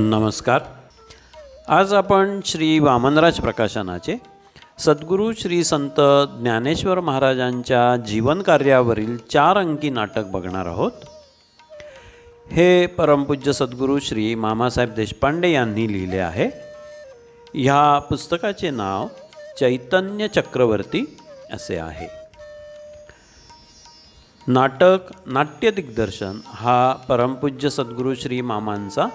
नमस्कार. आज आपण श्री वामनराज प्रकाशनाचे सद्गुरू श्री संत ज्ञानेश्वर महाराजांच्या जीवनकार्यावरील चार अंकी नाटक बघणार आहोत. हे परमपूज्य सद्गुरू श्री मामासाहेब देशपांडे यांनी लिहिले आहे. ह्या पुस्तकाचे नाव चैतन्य चक्रवर्ती असे आहे. नाटक नाट्य दिग्दर्शन हा परमपूज्य सद्गुरू श्री मामांचा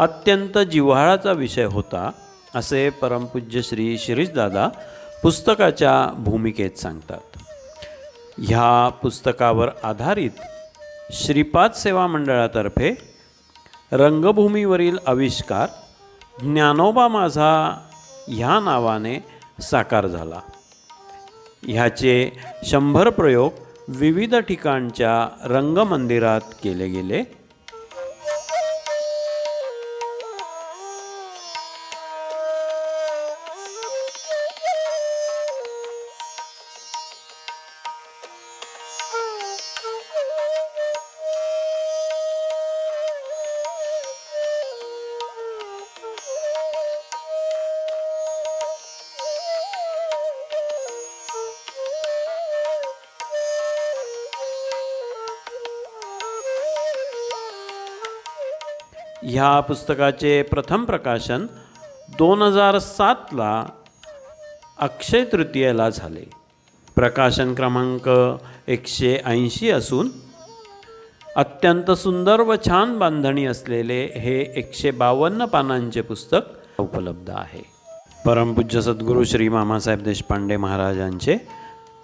अत्यंत जिव्हाळाचा विषय होता असे परमपूज्य श्री शिरीषदादा पुस्तकाच्या भूमिकेत सांगतात. ह्या पुस्तकावर आधारित श्रीपाद सेवा मंडळातर्फे रंगभूमीवरील आविष्कार ज्ञानोबा माझा ह्या नावाने साकार झाला. ह्याचे शंभर प्रयोग विविध ठिकाणच्या रंगमंदिरात केले गेले. ह्या पुस्तकाचे प्रथम प्रकाशन दोन हजार सातला अक्षय तृतीयेला झाले. प्रकाशन क्रमांक एकशे ऐंशी असून अत्यंत सुंदर व छान बांधणी असलेले हे एकशे बावन्न पानांचे पुस्तक उपलब्ध आहे. परमपूज्य सद्गुरू श्री मामासाहेब देशपांडे महाराजांचे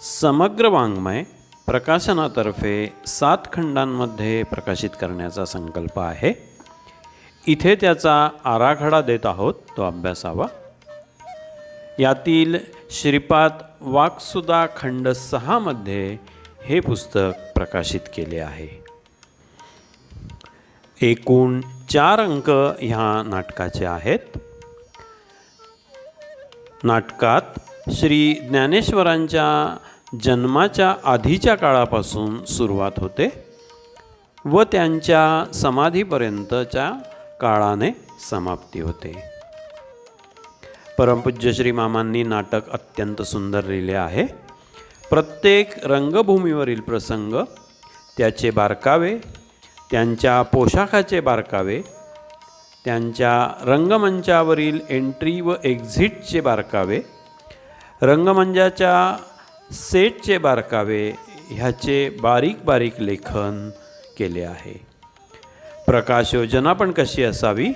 समग्र वाङ्मय प्रकाशनातर्फे सात खंडांमध्ये प्रकाशित करण्याचा संकल्प आहे. इथे त्याचा आराखडा देत आहोत तो अभ्यासावा. यातील श्रीपाद वाक्सुदा खंड सहामध्ये हे पुस्तक प्रकाशित केले आहे. एकूण चार अंक ह्या नाटकाचे आहेत. नाटकात श्री ज्ञानेश्वरांच्या जन्माच्या आधीच्या काळापासून सुरुवात होते व त्यांच्या समाधीपर्यंतच्या काळाने समाप्ती होते. परमपूज्य श्री मामांनी नाटक अत्यंत सुंदर लिहिले आहे. प्रत्येक रंगभूमीवरील प्रसंग त्याचे बारकावे त्यांच्या पोशाखाचे बारकावे त्यांच्या रंगमंचावरील एंट्री व एक्झिटचे बारकावे रंगमंचाच्या सेटचे बारकावे ह्याचे बारीक बारीक लेखन केले आहे. प्रकाश योजना पण कशी असावी?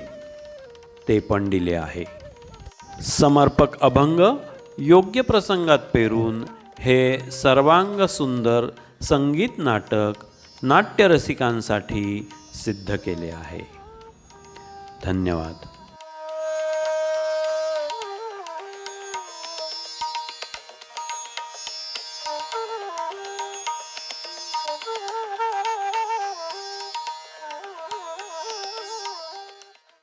ते पण दिले आहे. समर्पक अभंग योग्य प्रसंगात पेरून हे सर्वांग सुंदर संगीत नाटक नाट्यरसिकांसाठी सिद्ध केले आहे. धन्यवाद.